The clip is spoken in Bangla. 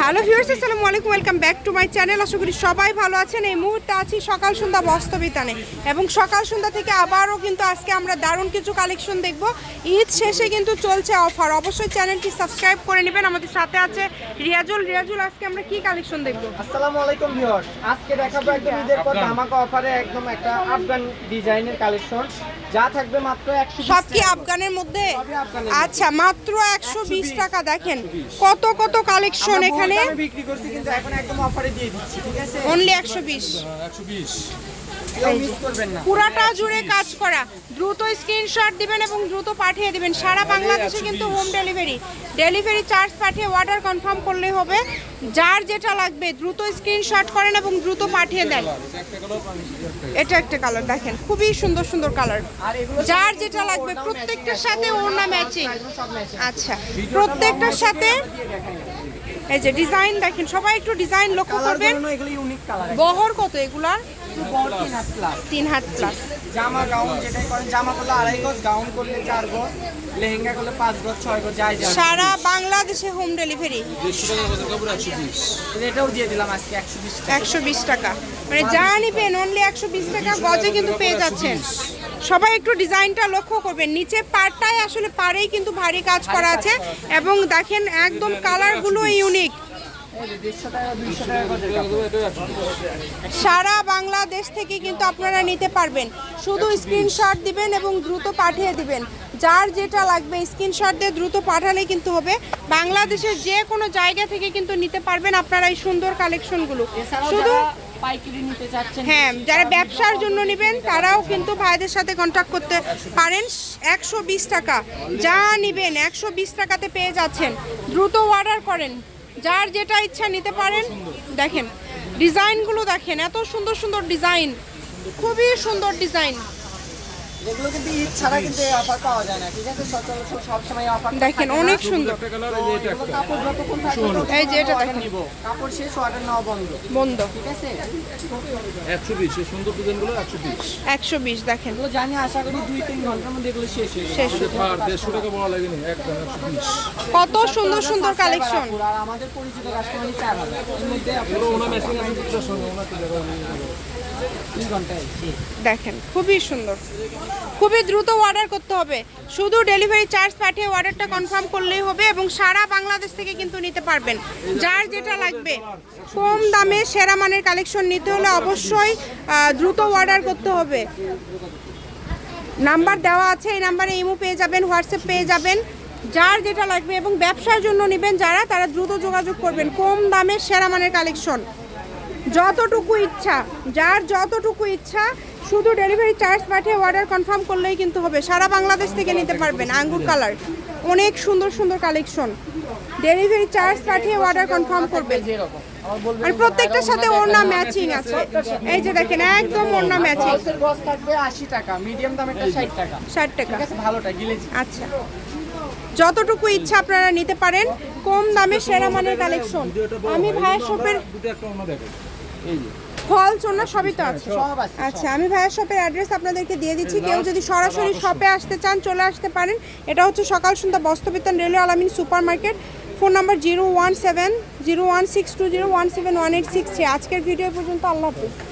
হ্যালো ভিউয়ার্স আসসালামু আলাইকুম welcome back to my channel. আশা করি সবাই ভালো আছেন। এই মুহূর্তে আছি সকাল সন্ধ্যা বস্তবিতানে এবং সকাল সন্ধ্যা থেকে আবারও কিন্তু আজকে আমরা দারুণ কিছু কালেকশন দেখব। ঈদ শেষে কিন্তু চলছে অফার। অবশ্যই চ্যানেলটি সাবস্ক্রাইব করে নেবেন। আমাদের সাথে আছে রিয়াজুল। রিয়াজুল আজকে আমরা কি কালেকশন দেখব? আসসালামু আলাইকুম ভিউয়ার্স। আজকে দেখাবো একদম ঈদের পর ধামাকা অফারে একদম একটা আফগান ডিজাইনের কালেকশন। যা থাকবে মাত্র 120 সব কি আফগানের মধ্যে? আচ্ছা মাত্র একশো বিশ। টাকা। দেখেন কত কত কালেকশন এখানে বিক্রি করছি কিন্তু এখন একদম অফারে দিয়ে দিচ্ছি ঠিক আছে? অনলি 120 120 পুরাটা জুড়ে কাজ করা। দ্রুত স্ক্রিনশট দিবেন এবং দ্রুত পাঠিয়ে দিবেন। সারা বাংলাদেশে কিন্তু হোম ডেলিভারি ডেলিভারি চার্জ পাঠিয়ে অর্ডার কনফার্ম করলেই হবে। যার যেটা লাগবে দ্রুত স্ক্রিনশট করেন এবং দ্রুত পাঠিয়ে দেন। এটা একটা কালার দেখেন। খুবই সুন্দর সুন্দর কালার যার যেটা লাগবে প্রত্যেকটার সাথে ওড়না ম্যাচিং আচ্ছা প্রত্যেকটার সাথে এই যে ডিজাইন দেখেন। সবাই একটু ডিজাইন লক্ষ্য করবেন। বহর কত এগুলার? প্লাস তিন হাত প্লাস জামা গাউন যেটাই করেন জামা করলে আড়াই গজ গাউন করলে চার গজ লেহেঙ্গা করলে পাঁচ গজ ছয় গজ যাই যায় সারা বাংলাদেশে হোম ডেলিভারি এটাও দিয়ে দিলাম আজকে একশো বিশ টাকা। একশো বিশ টাকা। মানে যা নিবেন অনলি একশো বিশ টাকা গজে কিন্তু পেয়ে যাচ্ছেন। সবাই একটু ডিজাইনটা লক্ষ্য করবেন। নিচে পাড়টায় আসলে পাড়েই কিন্তু ভারী কাজ করা আছে এবং দেখেন একদম কালারগুলো ইউনিক সারা বাংলাদেশ থেকে কিন্তু আপনারা নিতে পারবেন। শুধু স্ক্রিনশট দিবেন এবং দ্রুত পাঠিয়ে দিবেন। যার যেটা লাগবে স্ক্রিনশট দিয়ে দ্রুত পাঠালেই কিন্তু হবে। বাংলাদেশের যে কোনো জায়গা থেকে কিন্তু নিতে পারবেন আপনারা এই সুন্দর কালেকশনগুলো। শুধু হ্যাঁ যারা ব্যবসার জন্য নেবেন তারাও কিন্তু ভাইদের সাথে কন্ট্যাক্ট করতে পারেন। একশো বিশ টাকা। যা নেবেন একশো বিশ টাকাতে পেয়ে যাচ্ছেন। দ্রুত অর্ডার করেন। যার যেটা ইচ্ছা নিতে পারেন, দেখেন, ডিজাইনগুলো দেখেন, এত সুন্দর সুন্দর ডিজাইন, খুবই সুন্দর ডিজাইন। এগুলো কিন্তু ঈদ ছাড়া কিন্তু এই অফার পাওয়া যায় না ঠিক আছে? সচরাচর সবসময় অফার দেখেন অনেক সুন্দর। কাপড় যতক্ষণ থাকবে এই যে এটা দেখেন। কাপড় শেষ অর্ডার নেওয়া বন্ধ বন্ধ। ঠিক আছে? একশো বিশ এই সুন্দর ডিজাইনগুলো একশো বিশ। একশো বিশ দেখেন। এগুলো জানি আশা করি দুই তিন ঘণ্টার মধ্যে এগুলো শেষ হয়ে শেষ দেড়শো টাকা বড় লাগেনি একদম একশো বিশ। কত সুন্দর সুন্দর কালেকশন আর আমাদের পরিচিত কাস্টমারই চার হাজার। এর মধ্যে আপনার ওনা আছে সঙ্গে ওনা। দেখেন খুবই সুন্দর। খুবই দ্রুত অর্ডার করতে হবে। শুধু ডেলিভারি চার্জ পাঠিয়ে অর্ডারটা কনফার্ম করলেই হবে এবং সারা বাংলাদেশ থেকে কিন্তু নিতে পারবেন। যার যেটা লাগবে, কম দামে সেরা মানের কালেকশন নিতে হলে অবশ্যই দ্রুত অর্ডার করতে হবে। নাম্বার দেওয়া আছে, এই নাম্বারে ইমো পেয়ে যাবেন, হোয়াটসঅ্যাপ পেয়ে যাবেন। যার যেটা লাগবে এবং ব্যবসার জন্য নেবেন যারা, তারা দ্রুত যোগাযোগ করবেন, কম দামে সেরা মানের কালেকশন যতটুকু ইচ্ছা, যার যতটুকু ইচ্ছা শুধু ডেলিভারি চার্জ পাঠিয়ে অর্ডার কনফার্ম করলেই কিন্তু হবে। সারা বাংলাদেশ থেকে নিতে পারবেন আঙ্গুর কালার অনেক সুন্দর সুন্দর কালেকশন ডেলিভারি চার্জ পাঠিয়ে অর্ডার কনফার্ম করবেন। আর প্রত্যেকটার সাথে ওড়না ম্যাচিং আছে। এই যে দেখেন একদম ওড়না ম্যাচিং থাকবে আশি টাকা মিডিয়াম দামেরটা ষাট টাকা। ষাট টাকা। ঠিক আছে? ভালোটা গিলেছি আচ্ছা। যতটুকু ইচ্ছা আপনারা নিতে পারেন কম দামে সেরা মানের কালেকশন আমি ভাইয়ের শপের দুটো একটা ওনা দেখো। এই যে। ফল চোনা সবই তো আছে। আচ্ছা আমি ভাইয়ের শপের অ্যাড্রেস আপনাদেরকে দিয়ে দিচ্ছি। কেউ যদি সরাসরি শপে আসতে চান চলে আসতে পারেন। এটা হচ্ছে Sokal Sondhya Bastrabitan railway Alamin super market phone number zero one seven zero one six two zero one seven one eight six three. আজকের ভিডিও পর্যন্ত আল্লাহ হাফিজ।